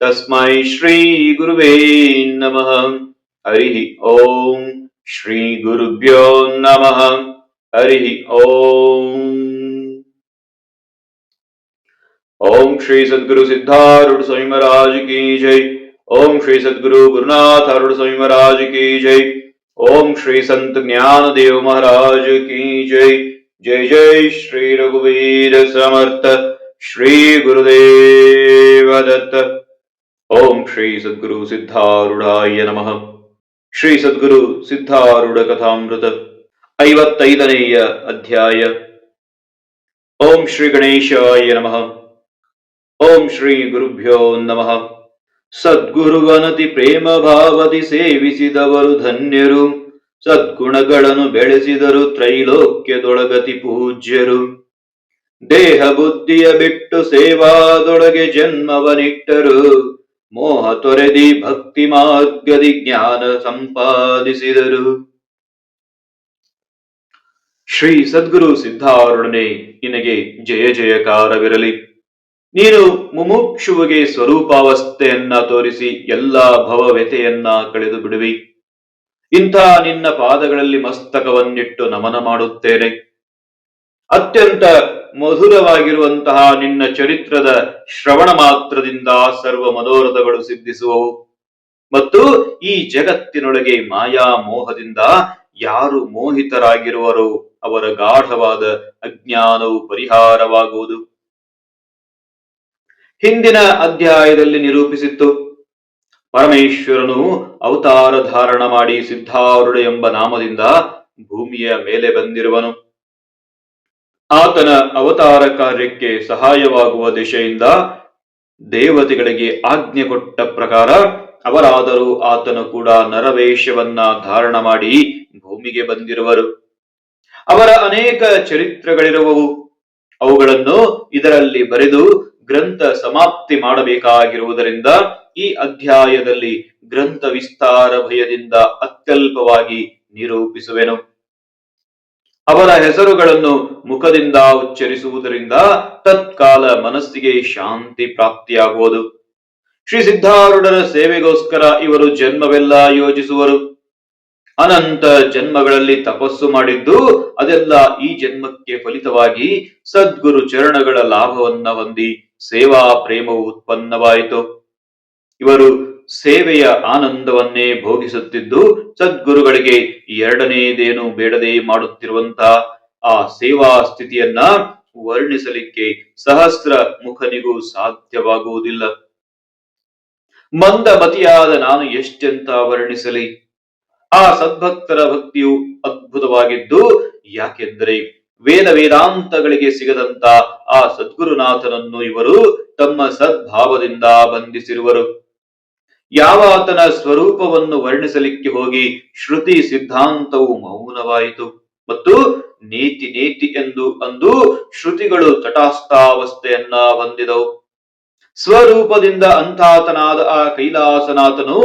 तस्मै श्रीगुरुवे नमः। हरिः ॐ श्रीगुरुभ्यो नमः। हरिः ॐ ओम श्री सद्गुरु सिद्धारूढ़ स्वामी महाराज की जय। ओम श्री सद्गुरु गुरुनाथ अरुण स्वामी महाराज की जय। ओम श्री संत ज्ञान देव महाराज की जय। जय जय श्री रघुवीर समर्थ। श्री गुरुदेव दत्त। ಓಂ ಶ್ರೀ ಸದ್ಗುರು ಸಿದ್ಧಾರೂಢಾಯ ನಮಃ. ಶ್ರೀ ಸದ್ಗುರು ಸಿದ್ಧಾರುಢ ಕಥಾಮೃತ, ಐವತ್ತೈದನೆಯ ಅಧ್ಯಾಯ. ಓಂ ಶ್ರೀ ಗಣೇಶಾಯ ನಮಃ. ಓಂ ಶ್ರೀ ಗುರುಭ್ಯೋ ನಮಃ. ಸದ್ಗುರುಗನತಿ ಪ್ರೇಮ ಭಾವತಿ ಸೇವಿಸಿದವರು ಧನ್ಯರು. ಸದ್ಗುಣಗಳನ್ನು ಬೆಳೆಸಿದರು ತ್ರೈಲೋಕ್ಯದೊಳಗತಿ ಪೂಜ್ಯರು. ದೇಹ ಬುದ್ಧಿಯ ಬಿಟ್ಟು ಸೇವಾದೊಳಗೆ ಜನ್ಮವನಿಟ್ಟರು. ಮೋಹ ತೊರೆದಿ ಭಕ್ತಿ ಮಾರ್ಗದಿ ಜ್ಞಾನ ಸಂಪಾದಿಸಿದರು. ಶ್ರೀ ಸದ್ಗುರು ಸಿದ್ಧಾರೂಢನೆ, ನಿನಗೆ ಜಯ ಜಯಕಾರವಿರಲಿ. ನೀನು ಮುಮುಕ್ಷುವಿಗೆ ಸ್ವರೂಪಾವಸ್ಥೆಯನ್ನ ತೋರಿಸಿ ಎಲ್ಲಾ ಭವವ್ಯತೆಯನ್ನ ಕಳೆದು ಬಿಡುವಿ. ಇಂಥ ನಿನ್ನ ಪಾದಗಳಲ್ಲಿ ಮಸ್ತಕವನ್ನಿಟ್ಟು ನಮನ ಮಾಡುತ್ತೇನೆ. ಅತ್ಯಂತ ಮಧುರವಾಗಿರುವಂತಹ ನಿನ್ನ ಚರಿತ್ರದ ಶ್ರವಣ ಮಾತ್ರದಿಂದ ಸರ್ವ ಮನೋರಥಗಳು ಸಿದ್ಧಿಸುವವು. ಮತ್ತು ಈ ಜಗತ್ತಿನೊಳಗೆ ಮಾಯಾ ಮೋಹದಿಂದ ಯಾರು ಮೋಹಿತರಾಗಿರುವರೋ ಅವರ ಗಾಢವಾದ ಅಜ್ಞಾನವು ಪರಿಹಾರವಾಗುವುದು. ಹಿಂದಿನ ಅಧ್ಯಾಯದಲ್ಲಿ ನಿರೂಪಿಸಿತ್ತು, ಪರಮೇಶ್ವರನು ಅವತಾರ ಧಾರಣ ಮಾಡಿ ಸಿದ್ಧಾರುಡ ಎಂಬ ನಾಮದಿಂದ ಭೂಮಿಯ ಮೇಲೆ ಬಂದಿರುವನು. ಆತನ ಅವತಾರ ಕಾರ್ಯಕ್ಕೆ ಸಹಾಯವಾಗುವ ದಿಶೆಯಿಂದ ದೇವತೆಗಳಿಗೆ ಆಜ್ಞೆ ಕೊಟ್ಟ ಪ್ರಕಾರ ಅವರಾದರೂ ಆತನು ಕೂಡ ನರವೇಷವನ್ನ ಧಾರಣ ಮಾಡಿ ಭೂಮಿಗೆ ಬಂದಿರುವರು. ಅವರ ಅನೇಕ ಚರಿತ್ರೆಗಳಿರುವವು. ಅವುಗಳನ್ನು ಇದರಲ್ಲಿ ಬರೆದು ಗ್ರಂಥ ಸಮಾಪ್ತಿ ಮಾಡಬೇಕಾಗಿರುವುದರಿಂದ ಈ ಅಧ್ಯಾಯದಲ್ಲಿ ಗ್ರಂಥ ವಿಸ್ತಾರ ಭಯದಿಂದ ಅತ್ಯಲ್ಪವಾಗಿ ನಿರೂಪಿಸುವೆನು. ಅವರ ಹೆಸರುಗಳನ್ನು ಮುಖದಿಂದ ಉಚ್ಚರಿಸುವುದರಿಂದ ತತ್ಕಾಲ ಮನಸ್ಸಿಗೆ ಶಾಂತಿ ಪ್ರಾಪ್ತಿಯಾಗುವುದು. ಶ್ರೀ ಸಿದ್ಧಾರೂಢರ ಸೇವೆಗೋಸ್ಕರ ಇವರು ಜನ್ಮವೆಲ್ಲ ಯೋಜಿಸುವರು. ಅನಂತ ಜನ್ಮಗಳಲ್ಲಿ ತಪಸ್ಸು ಮಾಡಿದ್ದು ಅದೆಲ್ಲ ಈ ಜನ್ಮಕ್ಕೆ ಫಲಿತವಾಗಿ ಸದ್ಗುರು ಚರಣಗಳ ಲಾಭವನ್ನ ಹೊಂದಿ ಸೇವಾ ಪ್ರೇಮವು ಉತ್ಪನ್ನವಾಯಿತು. ಇವರು ಸೇವೆಯ ಆನಂದವನ್ನೇ ಭೋಗಿಸುತ್ತಿದ್ದು ಸದ್ಗುರುಗಳಿಗೆ ಎರಡನೇದೇನು ಬೇಡದೆ ಮಾಡುತ್ತಿರುವಂತ ಆ ಸೇವಾ ಸ್ಥಿತಿಯನ್ನ ವರ್ಣಿಸಲಿಕ್ಕೆ ಸಹಸ್ರ ಮುಖನಿಗೂ ಸಾಧ್ಯವಾಗುವುದಿಲ್ಲ. ಮಂದಮತಿಯಾದ ನಾನು ಎಷ್ಟೆಂತ ವರ್ಣಿಸಲಿ? ಆ ಸದ್ಭಕ್ತರ ಭಕ್ತಿಯು ಅದ್ಭುತವಾಗಿದ್ದು ಯಾಕೆಂದರೆ ವೇದ ವೇದಾಂತಗಳಿಗೆ ಸಿಗದಂತ ಆ ಸದ್ಗುರುನಾಥನನ್ನು ಇವರು ತಮ್ಮ ಸದ್ಭಾವದಿಂದ ಬಂಧಿಸಿರುವರು. ಯಾವ ಆತನ ಸ್ವರೂಪವನ್ನು ವರ್ಣಿಸಲಿಕ್ಕೆ ಹೋಗಿ ಶ್ರುತಿ ಸಿದ್ಧಾಂತವು ಮೌನವಾಯಿತು. ಮತ್ತು ನೀತಿ ನೀತಿ ಎಂದು ಅಂದು ಶ್ರುತಿಗಳು ತಟಾಸ್ಥಾವಸ್ಥೆಯನ್ನ ಹೊಂದಿದವು. ಸ್ವರೂಪದಿಂದ ಅಂಥಾತನಾದ ಆ ಕೈಲಾಸನಾಥನು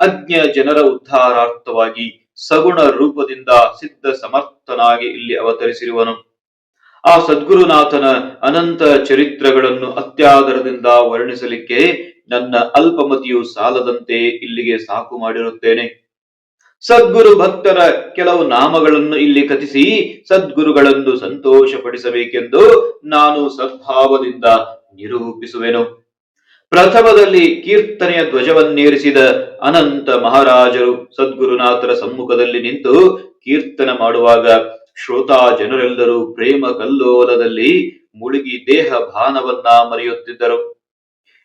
ಅಜ್ಞ ಜನರ ಉದ್ಧಾರಾರ್ಥವಾಗಿ ಸಗುಣ ರೂಪದಿಂದ ಸಿದ್ಧ ಸಮರ್ಥನಾಗಿ ಇಲ್ಲಿ ಅವತರಿಸಿರುವನು. ಆ ಸದ್ಗುರುನಾಥನ ಅನಂತ ಚರಿತ್ರಗಳನ್ನು ಅತ್ಯಾದರದಿಂದ ವರ್ಣಿಸಲಿಕ್ಕೆ ನನ್ನ ಅಲ್ಪಮತಿಯು ಸಾಲದಂತೆ ಇಲ್ಲಿಗೆ ಸಾಕು ಮಾಡಿರುತ್ತೇನೆ. ಸದ್ಗುರು ಭಕ್ತರ ಕೆಲವು ನಾಮಗಳನ್ನು ಇಲ್ಲಿ ಕಥಿಸಿ ಸದ್ಗುರುಗಳನ್ನು ಸಂತೋಷಪಡಿಸಬೇಕೆಂದು ನಾನು ಸದ್ಭಾವದಿಂದ ನಿರೂಪಿಸುವೆನು. ಪ್ರಥಮದಲ್ಲಿ ಕೀರ್ತನೆಯ ಧ್ವಜವನ್ನೇರಿಸಿದ ಅನಂತ ಮಹಾರಾಜರು ಸದ್ಗುರುನಾಥರ ಸಮ್ಮುಖದಲ್ಲಿ ನಿಂತು ಕೀರ್ತನ ಮಾಡುವಾಗ ಶ್ರೋತಾ ಜನರೆಲ್ಲರೂ ಪ್ರೇಮ ಕಲ್ಲೋಲದಲ್ಲಿ ಮುಳುಗಿ ದೇಹ ಭಾನವನ್ನ ಮರೆಯುತ್ತಿದ್ದರು.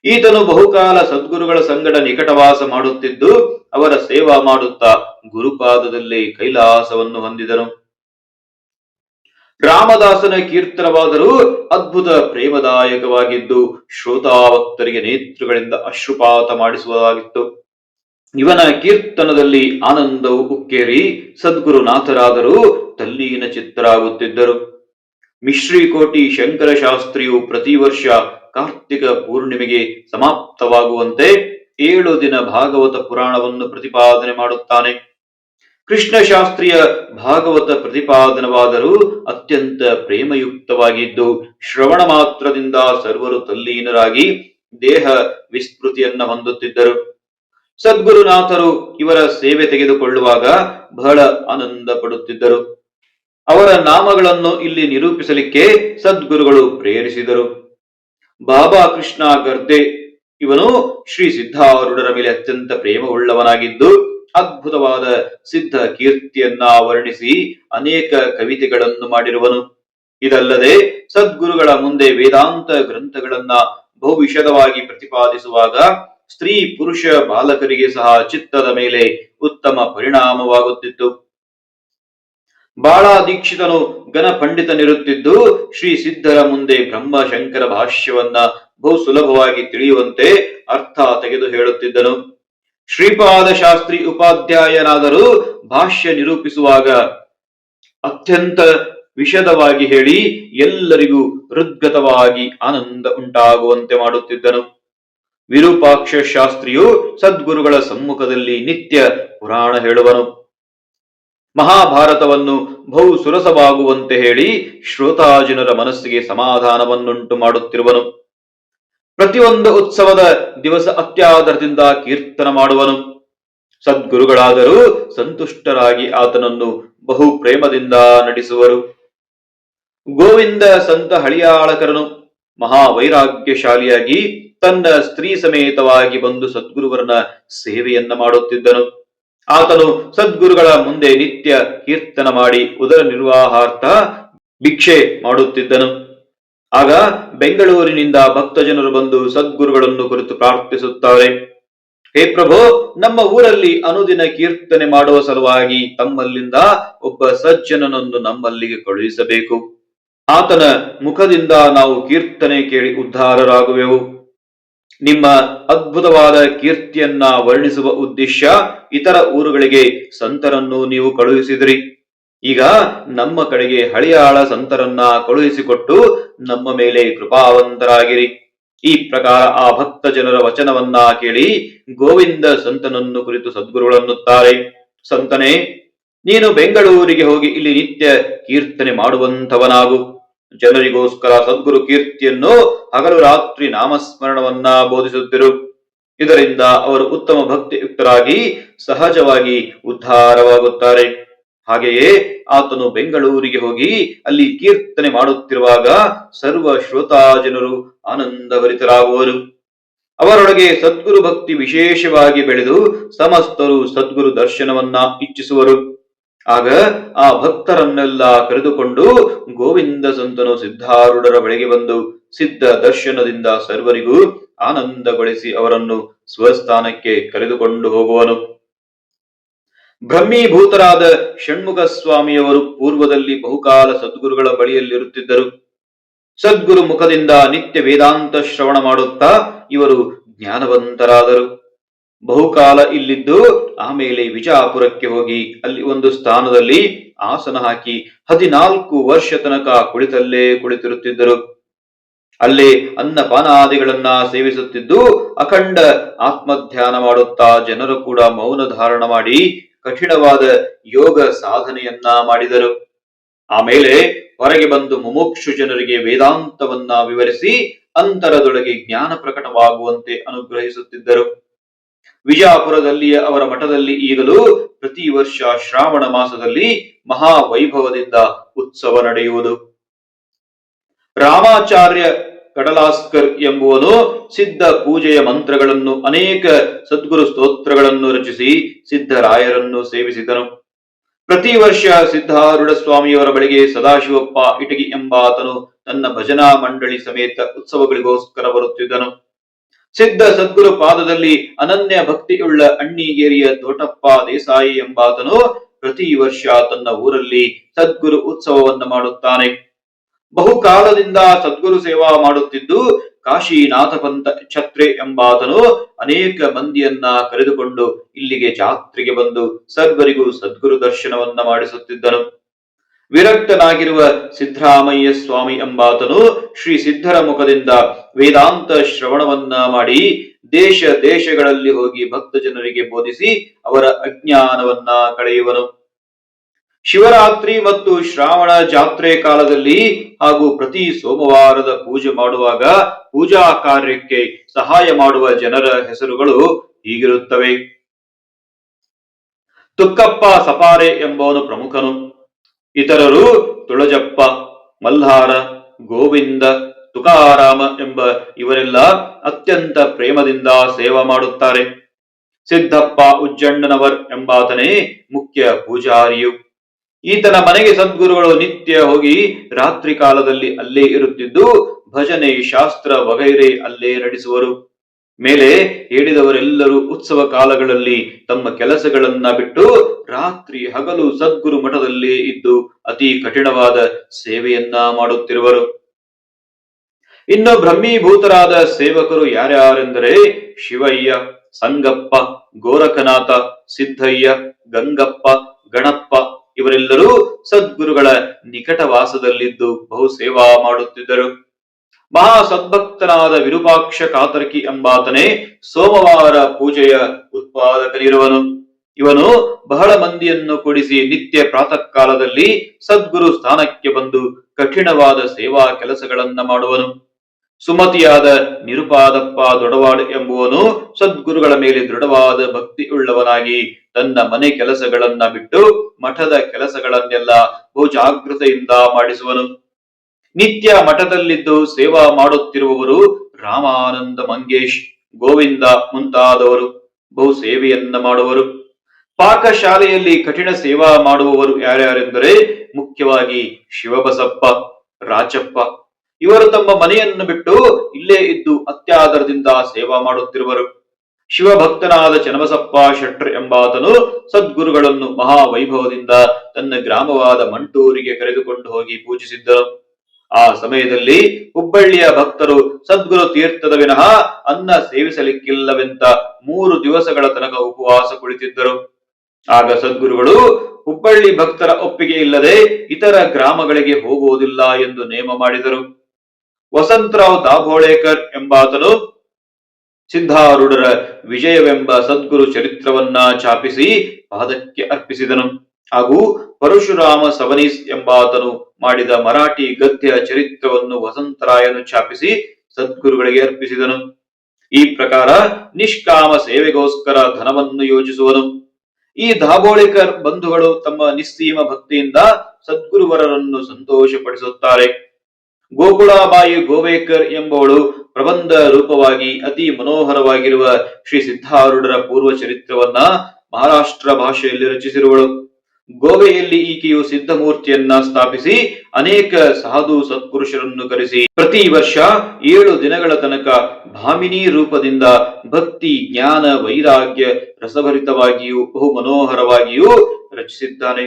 ಈತನು ಬಹುಕಾಲ ಸದ್ಗುರುಗಳ ಸಂಗಡ ನಿಕಟವಾಸ ಮಾಡುತ್ತಿದ್ದು ಅವರ ಸೇವಾ ಮಾಡುತ್ತಾ ಗುರುಪಾದದಲ್ಲಿ ಕೈಲಾಸವನ್ನು ಹೊಂದಿದನು ರಾಮದಾಸನ ಕೀರ್ತನವಾದರೂ ಅದ್ಭುತ ಪ್ರೇಮದಾಯಕವಾಗಿದ್ದು ಶ್ರೋತಾವಕ್ತರಿಗೆ ನೇತ್ರಗಳಿಂದ ಅಶ್ರುಪಾತ ಮಾಡಿಸುವುದಾಗಿತ್ತು. ಇವನ ಕೀರ್ತನದಲ್ಲಿ ಆನಂದವು ಉಕ್ಕೇರಿ ಸದ್ಗುರುನಾಥರಾದರೂ ತಲ್ಲೀನ ಚಿತ್ತರಾಗುತ್ತಿದ್ದರು. ಮಿಶ್ರೀಕೋಟಿ ಶಂಕರ ಶಾಸ್ತ್ರಿಯು ಪ್ರತಿ ವರ್ಷ ಕಾರ್ತಿಕ ಪೂರ್ಣಿಮೆಗೆ ಸಮಾಪ್ತವಾಗುವಂತೆ ಏಳು ದಿನ ಭಾಗವತ ಪುರಾಣವನ್ನು ಪ್ರತಿಪಾದನೆ ಮಾಡುತ್ತಾನೆ. ಕೃಷ್ಣ ಶಾಸ್ತ್ರೀಯ ಭಾಗವತ ಪ್ರತಿಪಾದನವಾದರೂ ಅತ್ಯಂತ ಪ್ರೇಮಯುಕ್ತವಾಗಿದ್ದು, ಶ್ರವಣ ಮಾತ್ರದಿಂದ ಸರ್ವರು ತಲ್ಲೀನರಾಗಿ ದೇಹ ವಿಸ್ತೃತಿಯನ್ನು ಹೊಂದುತ್ತಿದ್ದರು. ಸದ್ಗುರುನಾಥರು ಇವರ ಸೇವೆ ತೆಗೆದುಕೊಳ್ಳುವಾಗ ಬಹಳ ಆನಂದ ಪಡುತ್ತಿದ್ದರು. ಅವರ ನಾಮಗಳನ್ನು ಇಲ್ಲಿ ನಿರೂಪಿಸಲಿಕ್ಕೆ ಸದ್ಗುರುಗಳು ಪ್ರೇರಿಸಿದರು. ಬಾಬಾ ಕೃಷ್ಣ ಗರ್ದೆ. ಇವನು ಶ್ರೀ ಸಿದ್ಧಾರೂಢರ ಮೇಲೆ ಅತ್ಯಂತ ಪ್ರೇಮವುಳ್ಳವನಾಗಿದ್ದು, ಅದ್ಭುತವಾದ ಸಿದ್ಧ ಕೀರ್ತಿಯನ್ನ ವರ್ಣಿಸಿ ಅನೇಕ ಕವಿತೆಗಳನ್ನು ಮಾಡಿರುವನು. ಇದಲ್ಲದೆ ಸದ್ಗುರುಗಳ ಮುಂದೆ ವೇದಾಂತ ಗ್ರಂಥಗಳನ್ನ ಬಹುವಿಶದವಾಗಿ ಪ್ರತಿಪಾದಿಸುವಾಗ ಸ್ತ್ರೀ ಪುರುಷ ಬಾಲಕರಿಗೆ ಸಹ ಚಿತ್ತದ ಮೇಲೆ ಉತ್ತಮ ಪರಿಣಾಮವಾಗುತ್ತಿತ್ತು. ಬಾಳ ದೀಕ್ಷಿತನು ಘನ ಶ್ರೀ ಸಿದ್ಧರ ಮುಂದೆ ಬ್ರಹ್ಮ ಶಂಕರ ಭಾಷ್ಯವನ್ನ ಬಹು ಸುಲಭವಾಗಿ ತಿಳಿಯುವಂತೆ ಅರ್ಥ ತೆಗೆದು ಹೇಳುತ್ತಿದ್ದನು. ಶ್ರೀಪಾದ ಶಾಸ್ತ್ರಿ ಉಪಾಧ್ಯಾಯನಾದರೂ ಭಾಷ್ಯ ನಿರೂಪಿಸುವಾಗ ಅತ್ಯಂತ ವಿಷದವಾಗಿ ಹೇಳಿ ಎಲ್ಲರಿಗೂ ಹೃದ್ಗತವಾಗಿ ಆನಂದ ಉಂಟಾಗುವಂತೆ ಮಾಡುತ್ತಿದ್ದನು. ವಿರೂಪಾಕ್ಷ ಶಾಸ್ತ್ರಿಯು ಸದ್ಗುರುಗಳ ಸಮ್ಮುಖದಲ್ಲಿ ನಿತ್ಯ ಪುರಾಣ ಹೇಳುವನು. ಮಹಾಭಾರತವನ್ನು ಬಹು ಸುರಸವಾಗುವಂತೆ ಹೇಳಿ ಶ್ರೋತಾಜನರ ಮನಸ್ಸಿಗೆ ಸಮಾಧಾನವನ್ನುಂಟು ಮಾಡುತ್ತಿರುವನು. ಪ್ರತಿಯೊಂದು ಉತ್ಸವದ ದಿವಸ ಅತ್ಯಾದರದಿಂದ ಕೀರ್ತನ ಮಾಡುವನು. ಸದ್ಗುರುಗಳಾದರೂ ಸಂತುಷ್ಟರಾಗಿ ಆತನನ್ನು ಬಹು ಪ್ರೇಮದಿಂದ ನಡೆಸುವರು ಗೋವಿಂದ ಸಂತ ಹಳಿಯಾಳಕರನು ಮಹಾವೈರಾಗ್ಯಶಾಲಿಯಾಗಿ ತನ್ನ ಸ್ತ್ರೀ ಸಮೇತವಾಗಿ ಬಂದು ಸದ್ಗುರುವರನ ಸೇವೆಯನ್ನ ಮಾಡುತ್ತಿದ್ದನು. ಆತನು ಸದ್ಗುರುಗಳ ಮುಂದೆ ನಿತ್ಯ ಕೀರ್ತನ ಮಾಡಿ ಉದರ ನಿರ್ವಾಹಾರ್ಥ ಭಿಕ್ಷೆ ಮಾಡುತ್ತಿದ್ದನು. ಆಗ ಬೆಂಗಳೂರಿನಿಂದ ಭಕ್ತ ಜನರು ಬಂದು ಸದ್ಗುರುಗಳನ್ನು ಕುರಿತು ಪ್ರಾರ್ಥಿಸುತ್ತಾರೆ. ಹೇ ಪ್ರಭು, ನಮ್ಮ ಊರಲ್ಲಿ ಅನುದಿನ ಕೀರ್ತನೆ ಮಾಡುವ ಸಲುವಾಗಿ ತಮ್ಮಲ್ಲಿಂದ ಒಬ್ಬ ಸಜ್ಜನನನ್ನು ನಮ್ಮಲ್ಲಿಗೆ ಕಳುಹಿಸಬೇಕು. ಆತನ ಮುಖದಿಂದ ನಾವು ಕೀರ್ತನೆ ಕೇಳಿ ಉದ್ಧಾರರಾಗುವೆವು. ನಿಮ್ಮ ಅದ್ಭುತವಾದ ಕೀರ್ತಿಯನ್ನ ವರ್ಣಿಸುವ ಉದ್ದೇಶ ಇತರ ಊರುಗಳಿಗೆ ಸಂತರನ್ನು ನೀವು ಕಳುಹಿಸಿದ್ರಿ. ಈಗ ನಮ್ಮ ಕಡೆಗೆ ಹಳಿಯಾಳ ಸಂತರನ್ನ ಕಳುಹಿಸಿಕೊಟ್ಟು ನಮ್ಮ ಮೇಲೆ ಕೃಪಾವಂತರಾಗಿರಿ. ಈ ಪ್ರಕಾರ ಆ ಭಕ್ತ ಜನರ ವಚನವನ್ನ ಕೇಳಿ ಗೋವಿಂದ ಸಂತನನ್ನು ಕುರಿತು ಸದ್ಗುರುಗಳನ್ನುತ್ತಾರೆ ಸಂತನೇ, ನೀನು ಬೆಂಗಳೂರಿಗೆ ಹೋಗಿ ಇಲ್ಲಿ ನಿತ್ಯ ಕೀರ್ತನೆ ಮಾಡುವಂತವನಾಗು ಜನರಿಗೋಸ್ಕರ ಸದ್ಗುರು ಕೀರ್ತಿಯನ್ನು ಹಗಲು ರಾತ್ರಿ ನಾಮಸ್ಮರಣವನ್ನ ಬೋಧಿಸುತ್ತಿರು. ಇದರಿಂದ ಅವರು ಉತ್ತಮ ಭಕ್ತಿಯುಕ್ತರಾಗಿ ಸಹಜವಾಗಿ ಉದ್ಧಾರವಾಗುತ್ತಾರೆ. ಹಾಗೆಯೇ ಆತನು ಬೆಂಗಳೂರಿಗೆ ಹೋಗಿ ಅಲ್ಲಿ ಕೀರ್ತನೆ ಮಾಡುತ್ತಿರುವಾಗ ಸರ್ವ ಶ್ರೋತಾ ಜನರು ಆನಂದಭರಿತರಾಗುವರು. ಅವರೊಳಗೆ ಸದ್ಗುರು ಭಕ್ತಿ ವಿಶೇಷವಾಗಿ ಬೆಳೆದು ಸಮಸ್ತರು ಸದ್ಗುರು ದರ್ಶನವನ್ನ ಇಚ್ಛಿಸುವರು. ಆಗ ಆ ಭಕ್ತರನ್ನೆಲ್ಲ ಕರೆದುಕೊಂಡು ಗೋವಿಂದ ಸಂತನು ಸಿದ್ಧಾರೂಢರ ಬಳಿಗೆ ಬಂದು ಸಿದ್ಧ ದರ್ಶನದಿಂದ ಸರ್ವರಿಗೂ ಆನಂದಗೊಳಿಸಿ ಅವರನ್ನು ಸ್ವಸ್ಥಾನಕ್ಕೆ ಕರೆದುಕೊಂಡು ಹೋಗುವನು. ಬ್ರಹ್ಮೀಭೂತರಾದ ಷಣ್ಮುಖ ಸ್ವಾಮಿಯವರು ಪೂರ್ವದಲ್ಲಿ ಬಹುಕಾಲ ಸದ್ಗುರುಗಳ ಬಳಿಯಲ್ಲಿರುತ್ತಿದ್ದರು. ಸದ್ಗುರು ಮುಖದಿಂದ ನಿತ್ಯ ವೇದಾಂತ ಶ್ರವಣ ಮಾಡುತ್ತಾ ಇವರು ಜ್ಞಾನವಂತರಾದರು. ಬಹುಕಾಲ ಇಲ್ಲಿದ್ದು ಆಮೇಲೆ ವಿಜಾಪುರಕ್ಕೆ ಹೋಗಿ ಅಲ್ಲಿ ಒಂದು ಸ್ಥಾನದಲ್ಲಿ ಆಸನ ಹಾಕಿ ಹದಿನಾಲ್ಕು ವರ್ಷ ತನಕ ಕುಳಿತಲ್ಲೇ ಕುಳಿತಿರುತ್ತಿದ್ದರು. ಅಲ್ಲಿ ಅನ್ನಪಾನಾದಿಗಳನ್ನ ಸೇವಿಸುತ್ತಿದ್ದು ಅಖಂಡ ಆತ್ಮಧ್ಯಾನ ಮಾಡುತ್ತಾ ಜನರು ಕೂಡ ಮೌನ ಧಾರಣ ಮಾಡಿ ಕಠಿಣವಾದ ಯೋಗ ಸಾಧನೆಯನ್ನ ಮಾಡಿದರು. ಆಮೇಲೆ ಹೊರಗೆ ಬಂದು ಮುಮುಕ್ಷು ಜನರಿಗೆ ವೇದಾಂತವನ್ನ ವಿವರಿಸಿ, ಅಂತರದೊಳಗೆ ಜ್ಞಾನ ಪ್ರಕಟವಾಗುವಂತೆ ಅನುಗ್ರಹಿಸುತ್ತಿದ್ದರು. ವಿಜಾಪುರದಲ್ಲಿಯ ಅವರ ಮಠದಲ್ಲಿ ಈಗಲೂ ಪ್ರತಿ ವರ್ಷ ಶ್ರಾವಣ ಮಾಸದಲ್ಲಿ ಮಹಾ ವೈಭವದಿಂದ ಉತ್ಸವ ನಡೆಯುವುದು. ರಾಮಾಚಾರ್ಯ ಕಡಲಾಸ್ಕರ್ ಎಂಬುವನು ಸಿದ್ಧ ಪೂಜೆಯ ಮಂತ್ರಗಳನ್ನು, ಅನೇಕ ಸದ್ಗುರು ಸ್ತೋತ್ರಗಳನ್ನು ರಚಿಸಿ ಸಿದ್ಧರಾಯರನ್ನು ಸೇವಿಸಿದನು. ಪ್ರತಿ ವರ್ಷ ಸಿದ್ಧಾರೂಢ ಸ್ವಾಮಿಯವರ ಬಳಿಗೆ ಸದಾಶಿವಪ್ಪ ಇಟಗಿ ಎಂಬಾತನು ತನ್ನ ಭಜನಾ ಮಂಡಳಿ ಸಮೇತ ಉತ್ಸವಗಳಿಗೋಸ್ಕರ ಬರುತ್ತಿದ್ದನು. ಸಿದ್ಧ ಸದ್ಗುರು ಪಾದದಲ್ಲಿ ಅನನ್ಯ ಭಕ್ತಿಯುಳ್ಳ ಅಣ್ಣಿಗೇರಿಯ ತೋಟಪ್ಪ ದೇಸಾಯಿ ಎಂಬಾತನು ಪ್ರತಿ ವರ್ಷ ತನ್ನ ಊರಲ್ಲಿ ಸದ್ಗುರು ಉತ್ಸವವನ್ನು ಮಾಡುತ್ತಾನೆ. ಬಹುಕಾಲದಿಂದ ಸದ್ಗುರು ಸೇವಾ ಮಾಡುತ್ತಿದ್ದು ಕಾಶಿನಾಥ ಪಂತ ಛತ್ರೆ ಎಂಬಾತನು ಅನೇಕ ಮಂದಿಯನ್ನ ಕರೆದುಕೊಂಡು ಇಲ್ಲಿಗೆ ಜಾತ್ರೆಗೆ ಬಂದು ಸರ್ವರಿಗೂ ಸದ್ಗುರು ದರ್ಶನವನ್ನ ಮಾಡಿಸುತ್ತಿದ್ದನು. ವಿರಕ್ತನಾಗಿರುವ ಸಿದ್ಧರಾಮಯ್ಯ ಸ್ವಾಮಿ ಎಂಬಾತನು ಶ್ರೀ ಸಿದ್ಧರ ಮುಖದಿಂದ ವೇದಾಂತ ಶ್ರವಣವನ್ನ ಮಾಡಿ ದೇಶ ದೇಶಗಳಲ್ಲಿ ಹೋಗಿ ಭಕ್ತ ಜನರಿಗೆ ಬೋಧಿಸಿ ಅವರ ಅಜ್ಞಾನವನ್ನ ಕಳೆಯುವನು. ಶಿವರಾತ್ರಿ ಮತ್ತು ಶ್ರಾವಣ ಜಾತ್ರೆ ಕಾಲದಲ್ಲಿ ಹಾಗೂ ಪ್ರತಿ ಸೋಮವಾರದ ಪೂಜೆ ಮಾಡುವಾಗ ಪೂಜಾ ಕಾರ್ಯಕ್ಕೆ ಸಹಾಯ ಮಾಡುವ ಜನರ ಹೆಸರುಗಳು ಹೀಗಿರುತ್ತವೆ. ತುಕ್ಕಪ್ಪ ಸಪಾರೆ ಎಂಬವನು ಪ್ರಮುಖನು. ಇತರರು ತುಳಜಪ್ಪ, ಮಲ್ಹಾರ, ಗೋವಿಂದ, ತುಕಾರಾಮ ಎಂಬ ಇವರೆಲ್ಲ ಅತ್ಯಂತ ಪ್ರೇಮದಿಂದ ಸೇವಾ ಮಾಡುತ್ತಾರೆ. ಸಿದ್ದಪ್ಪ ಉಜ್ಜಣ್ಣನವರ್ ಎಂಬಾತನೇ ಮುಖ್ಯ ಪೂಜಾರಿಯು. ಈತನ ಮನೆಗೆ ಸದ್ಗುರುಗಳು ನಿತ್ಯ ಹೋಗಿ ರಾತ್ರಿ ಕಾಲದಲ್ಲಿ ಅಲ್ಲೇ ಇರುತ್ತಿದ್ದು ಭಜನೆ ಶಾಸ್ತ್ರ ವಗೈರೆ ಅಲ್ಲೇ ನಡೆಸುವರು. ಮೇಲೆ ಹೇಳಿದವರೆಲ್ಲರೂ ಉತ್ಸವ ಕಾಲಗಳಲ್ಲಿ ತಮ್ಮ ಕೆಲಸಗಳನ್ನ ಬಿಟ್ಟು ರಾತ್ರಿ ಹಗಲು ಸದ್ಗುರು ಮಠದಲ್ಲಿ ಇದ್ದು ಅತಿ ಕಠಿಣವಾದ ಸೇವೆಯನ್ನ ಮಾಡುತ್ತಿರುವರು. ಇನ್ನು ಬ್ರಹ್ಮೀಭೂತರಾದ ಸೇವಕರು ಯಾರ್ಯಾರೆಂದರೆ ಶಿವಯ್ಯ, ಸಂಗಪ್ಪ, ಗೋರಖನಾಥ ಸಿದ್ದಯ್ಯ ಗಂಗಪ್ಪ, ಗಣಪ್ಪ ಇವರೆಲ್ಲರೂ ಸದ್ಗುರುಗಳ ನಿಕಟವಾಸದಲ್ಲಿದ್ದು ಬಹು ಸೇವಾ ಮಾಡುತ್ತಿದ್ದರು. ಮಹಾ ಸದ್ಭಕ್ತನಾದ ವಿರೂಪಾಕ್ಷ ಕಾತರಕಿ ಎಂಬಾತನೇ ಸೋಮವಾರ ಪೂಜೆಯ ಉತ್ಪಾದಕನಿರುವನು. ಇವನು ಬಹಳ ಮಂದಿಯನ್ನು ಕೊಡಿಸಿ ನಿತ್ಯ ಪ್ರಾತಃ ಕಾಲದಲ್ಲಿ ಸದ್ಗುರು ಸ್ಥಾನಕ್ಕೆ ಬಂದು ಕಠಿಣವಾದ ಸೇವಾ ಕೆಲಸಗಳನ್ನ ಮಾಡುವನು. ಸುಮತಿಯಾದ ನಿರುಪಾದಪ್ಪ ದೊಡವಾಡ್ ಎಂಬುವನು ಸದ್ಗುರುಗಳ ಮೇಲೆ ದೃಢವಾದ ಭಕ್ತಿ ಉಳ್ಳವನಾಗಿ ತನ್ನ ಮನೆ ಕೆಲಸಗಳನ್ನ ಬಿಟ್ಟು ಮಠದ ಕೆಲಸಗಳನ್ನೆಲ್ಲ ಬಹು ಜಾಗೃತೆಯಿಂದ ಮಾಡಿಸುವನು. ನಿತ್ಯ ಮಠದಲ್ಲಿದ್ದು ಸೇವಾ ಮಾಡುತ್ತಿರುವವರು ರಾಮಾನಂದ ಮಂಗೇಶ್ ಗೋವಿಂದ ಮುಂತಾದವರು. ಬಹು ಸೇವೆಯನ್ನ ಮಾಡುವರು. ಪಾಕಶಾಲೆಯಲ್ಲಿ ಕಠಿಣ ಸೇವಾ ಮಾಡುವವರು ಯಾರ್ಯಾರೆಂದರೆ ಮುಖ್ಯವಾಗಿ ಶಿವಬಸಪ್ಪ, ರಾಚಪ್ಪ. ಇವರು ತಮ್ಮ ಮನೆಯನ್ನು ಬಿಟ್ಟು ಇಲ್ಲೇ ಇದ್ದು ಅತ್ಯಾದರದಿಂದ ಸೇವಾ ಮಾಡುತ್ತಿರುವರು. ಶಿವಭಕ್ತನಾದ ಚನ್ನಬಸಪ್ಪ ಶೆಟ್ರ್ ಎಂಬಾತನು ಸದ್ಗುರುಗಳನ್ನು ಮಹಾವೈಭವದಿಂದ ತನ್ನ ಗ್ರಾಮವಾದ ಮಂಟೂರಿಗೆ ಕರೆದುಕೊಂಡು ಹೋಗಿ ಪೂಜಿಸಿದ್ದರು. ಆ ಸಮಯದಲ್ಲಿ ಹುಬ್ಬಳ್ಳಿಯ ಭಕ್ತರು ಸದ್ಗುರು ತೀರ್ಥದ ವಿನಃ ಅನ್ನ ಸೇವಿಸಲಿಕ್ಕಿಲ್ಲವೆಂತ ಮೂರು ದಿವಸಗಳ ತನಕ ಉಪವಾಸ ಕುಳಿತಿದ್ದರು. ಆಗ ಸದ್ಗುರುಗಳು, ಹುಬ್ಬಳ್ಳಿ ಭಕ್ತರ ಒಪ್ಪಿಗೆ ಇಲ್ಲದೆ ಇತರ ಗ್ರಾಮಗಳಿಗೆ ಹೋಗುವುದಿಲ್ಲ ಎಂದು ನೇಮ ಮಾಡಿದರು. ವಸಂತರಾವ್ ದಾಭೋಳೇಕರ್ ಎಂಬಾತನು ಸಿದ್ಧಾರೂಢರ ವಿಜಯವೆಂಬ ಸದ್ಗುರು ಚರಿತ್ರವನ್ನ ಛಾಪಿಸಿ ಪಾದಕ್ಕೆ ಅರ್ಪಿಸಿದನು. ಹಾಗೂ ಪರಶುರಾಮ ಸವನೀಸ್ ಎಂಬಾತನು ಮಾಡಿದ ಮರಾಠಿ ಗದ್ಯ ಚರಿತ್ರವನ್ನು ವಸಂತರಾಯನು ಛಾಪಿಸಿ ಸದ್ಗುರುಗಳಿಗೆ ಅರ್ಪಿಸಿದನು. ಈ ಪ್ರಕಾರ ನಿಷ್ಕಾಮ ಸೇವೆಗೋಸ್ಕರ ಧನವನ್ನು ಯೋಜಿಸುವನು. ಈ ದಾಬೋಳಿಕರ್ ಬಂಧುಗಳು ತಮ್ಮ ನಿಸ್ಸೀಮ ಭಕ್ತಿಯಿಂದ ಸದ್ಗುರುವರರನ್ನು ಸಂತೋಷಪಡಿಸುತ್ತಾರೆ. ಗೋಕುಳಾಬಾಯಿ ಗೋವೇಕರ್ ಎಂಬವಳು ಪ್ರಬಂಧ ರೂಪವಾಗಿ ಅತಿ ಮನೋಹರವಾಗಿರುವ ಶ್ರೀ ಸಿದ್ಧಾರೂಢರ ಪೂರ್ವ ಚರಿತ್ರವನ್ನ ಮಹಾರಾಷ್ಟ್ರ ಭಾಷೆಯಲ್ಲಿ ರಚಿಸಿರುವಳು. ಗೋವೆಯಲ್ಲಿ ಈಕೆಯು ಸಿದ್ಧಮೂರ್ತಿಯನ್ನ ಸ್ಥಾಪಿಸಿ ಅನೇಕ ಸಾಧು ಸತ್ಪುರುಷರನ್ನು ಕರೆಸಿ ಪ್ರತಿ ವರ್ಷ ಏಳು ದಿನಗಳ ತನಕ ಭಾಮಿನಿ ರೂಪದಿಂದ ಭಕ್ತಿ, ಜ್ಞಾನ, ವೈರಾಗ್ಯ ರಸಭರಿತವಾಗಿಯೂ ಬಹು ಮನೋಹರವಾಗಿಯೂ ರಚಿಸಿದ್ದಾನೆ.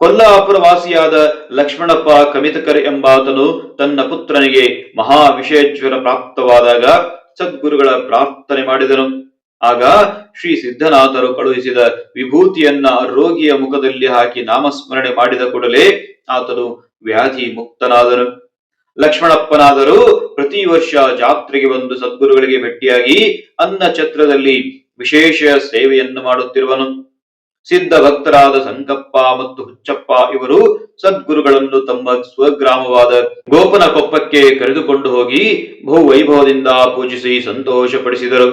ಕೊಲ್ಲಾಪುರ ವಾಸಿಯಾದ ಲಕ್ಷ್ಮಣಪ್ಪ ಕಮಿತಕರ್ ಎಂಬಾತನು ತನ್ನ ಪುತ್ರನಿಗೆ ಮಹಾ ವಿಷಯಜ್ವರ ಪ್ರಾಪ್ತವಾದಾಗ ಸದ್ಗುರುಗಳ ಪ್ರಾರ್ಥನೆ ಮಾಡಿದನು. ಆಗ ಶ್ರೀ ಸಿದ್ಧನಾಥರು ಕಳುಹಿಸಿದ ವಿಭೂತಿಯನ್ನ ರೋಗಿಯ ಮುಖದಲ್ಲಿ ಹಾಕಿ ನಾಮಸ್ಮರಣೆ ಮಾಡಿದ ಕೂಡಲೇ ಆತನು ವ್ಯಾಧಿ ಮುಕ್ತನಾದನು ಲಕ್ಷ್ಮಣಪ್ಪನಾದರೂ ಪ್ರತಿ ವರ್ಷ ಜಾತ್ರೆಗೆ ಬಂದು ಸದ್ಗುರುಗಳಿಗೆ ಭೇಟಿಯಾಗಿ ಅನ್ನ ಛತ್ರದಲ್ಲಿ ವಿಶೇಷ ಸೇವೆಯನ್ನು ಮಾಡುತ್ತಿರುವನು. ಸಿದ್ಧ ಭಕ್ತರಾದ ಸಂಕಪ್ಪ ಮತ್ತು ಹುಚ್ಚಪ್ಪ ಇವರು ಸದ್ಗುರುಗಳನ್ನು ತಮ್ಮ ಸ್ವಗ್ರಾಮವಾದ ಗೋಪನ ಕೊಪ್ಪಕ್ಕೆ ಕರೆದುಕೊಂಡು ಹೋಗಿ ಬಹು ವೈಭವದಿಂದ ಪೂಜಿಸಿ ಸಂತೋಷಪಡಿಸಿದರು.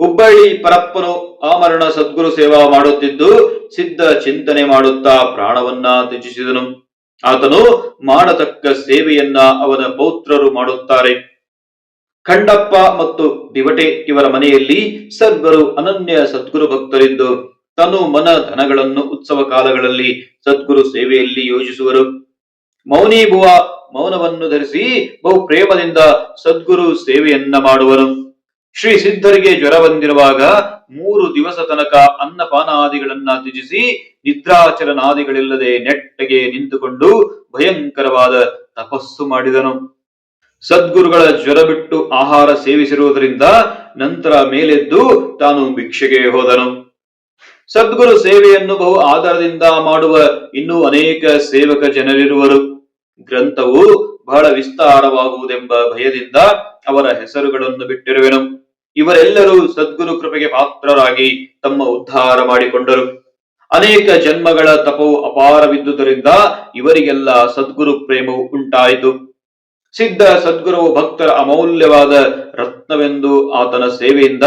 ಹುಬ್ಬಳ್ಳಿ ಪರಪ್ಪನು ಆಮರಣ ಸದ್ಗುರು ಸೇವಾ ಮಾಡುತ್ತಿದ್ದು ಸಿದ್ಧ ಚಿಂತನೆ ಮಾಡುತ್ತಾ ಪ್ರಾಣವನ್ನ ತ್ಯಜಿಸಿದನು. ಆತನು ಮಾಡತಕ್ಕ ಸೇವೆಯನ್ನ ಅವನ ಪೌತ್ರರು ಮಾಡುತ್ತಾರೆ. ಖಂಡಪ್ಪ ಮತ್ತು ದಿವಟೆ ಇವರ ಮನೆಯಲ್ಲಿ ಸರ್ವರು ಅನನ್ಯ ಸದ್ಗುರು ಭಕ್ತರಿದ್ದು, ತನು ಮನ ಧನಗಳನ್ನು ಉತ್ಸವ ಕಾಲಗಳಲ್ಲಿ ಸದ್ಗುರು ಸೇವೆಯಲ್ಲಿ ಯೋಜಿಸುವರು. ಮೌನಿ ಬುವ ಮೌನವನ್ನು ಧರಿಸಿ ಬಹು ಪ್ರೇಮದಿಂದ ಸದ್ಗುರು ಸೇವೆಯನ್ನ ಮಾಡುವನು ಶ್ರೀ ಸಿದ್ಧರಿಗೆ ಜ್ವರ ಬಂದಿರುವಾಗ ಮೂರು ದಿವಸ ತನಕ ಅನ್ನಪಾನಾದಿಗಳನ್ನ ತ್ಯಜಿಸಿ ನಿದ್ರಾಚರನಾದಿಗಳಿಲ್ಲದೆ ನೆಟ್ಟಗೆ ನಿಂತುಕೊಂಡು ಭಯಂಕರವಾದ ತಪಸ್ಸು ಮಾಡಿದನು. ಸದ್ಗುರುಗಳ ಜ್ವರ ಬಿಟ್ಟು ಆಹಾರ ಸೇವಿಸಿರುವುದರಿಂದ ನಂತರ ಮೇಲೆದ್ದು ತಾನು ಭಿಕ್ಷೆಗೆ ಹೋದನು. ಸದ್ಗುರು ಸೇವೆಯನ್ನು ಬಹು ಆಧಾರದಿಂದ ಮಾಡುವ ಇನ್ನೂ ಅನೇಕ ಸೇವಕ ಜನರಿರುವರು. ಗ್ರಂಥವು ಬಹಳ ವಿಸ್ತಾರವಾಗುವುದೆಂಬ ಭಯದಿಂದ ಅವರ ಹೆಸರುಗಳನ್ನು ಬಿಟ್ಟಿರುವೆನು. ಇವರೆಲ್ಲರೂ ಸದ್ಗುರು ಕೃಪೆಗೆ ಪಾತ್ರರಾಗಿ ತಮ್ಮ ಉದ್ಧಾರ ಮಾಡಿಕೊಂಡರು. ಅನೇಕ ಜನ್ಮಗಳ ತಪವು ಅಪಾರವಿದ್ದುದರಿಂದ ಇವರಿಗೆಲ್ಲ ಸದ್ಗುರು ಪ್ರೇಮವು ಉಂಟಾಯಿತು. ಸಿದ್ಧ ಸದ್ಗುರುವು ಭಕ್ತರ ಅಮೌಲ್ಯವಾದ ರತ್ನವೆಂದು ಆತನ ಸೇವೆಯಿಂದ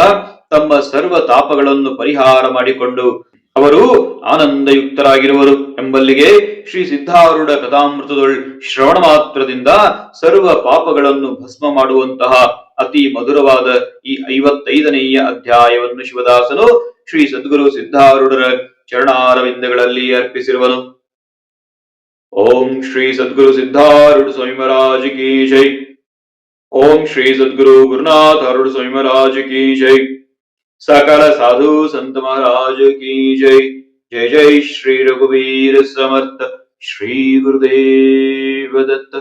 ತಮ್ಮ ಸರ್ವ ತಾಪಗಳನ್ನು ಪರಿಹಾರ ಮಾಡಿಕೊಂಡು ಅವರು ಆನಂದಯುಕ್ತರಾಗಿರುವರು. ಎಂಬಲ್ಲಿಗೆ ಶ್ರೀ ಸಿದ್ಧಾರೂಢ ಕಥಾಮೃತದೊಳ್ ಶ್ರವಣ ಮಾತ್ರದಿಂದ ಸರ್ವ ಪಾಪಗಳನ್ನು ಭಸ್ಮ ಮಾಡುವಂತಹ ಅತಿ ಮಧುರವಾದ ಈ ಐವತ್ತೈದನೆಯ ಅಧ್ಯಾಯವನ್ನು ಶಿವದಾಸನು ಶ್ರೀ ಸದ್ಗುರು ಸಿದ್ಧಾರೂಢರ ಚರಣಾರವಿಂದಗಳಲ್ಲಿ ಅರ್ಪಿಸಿರುವನು ಓಂ ಶ್ರೀ ಸದ್ಗುರು ಸಿದ್ಧಾರೂಢ ಸ್ವಾಮಿ ಮಹಾರಾಜ್ ಕಿ ಜೈ ಓಂ ಶ್ರೀ ಸದ್ಗುರು ಗುರುನಾಥ ಅರುಣ ಸ್ವಾಮಿ ಮಹಾರಾಜ್ ಕಿ ಜೈ सकल साधु संत महाराज की जय जय जय श्री रघुवीर समर्थ श्री गुरुदेव दत्त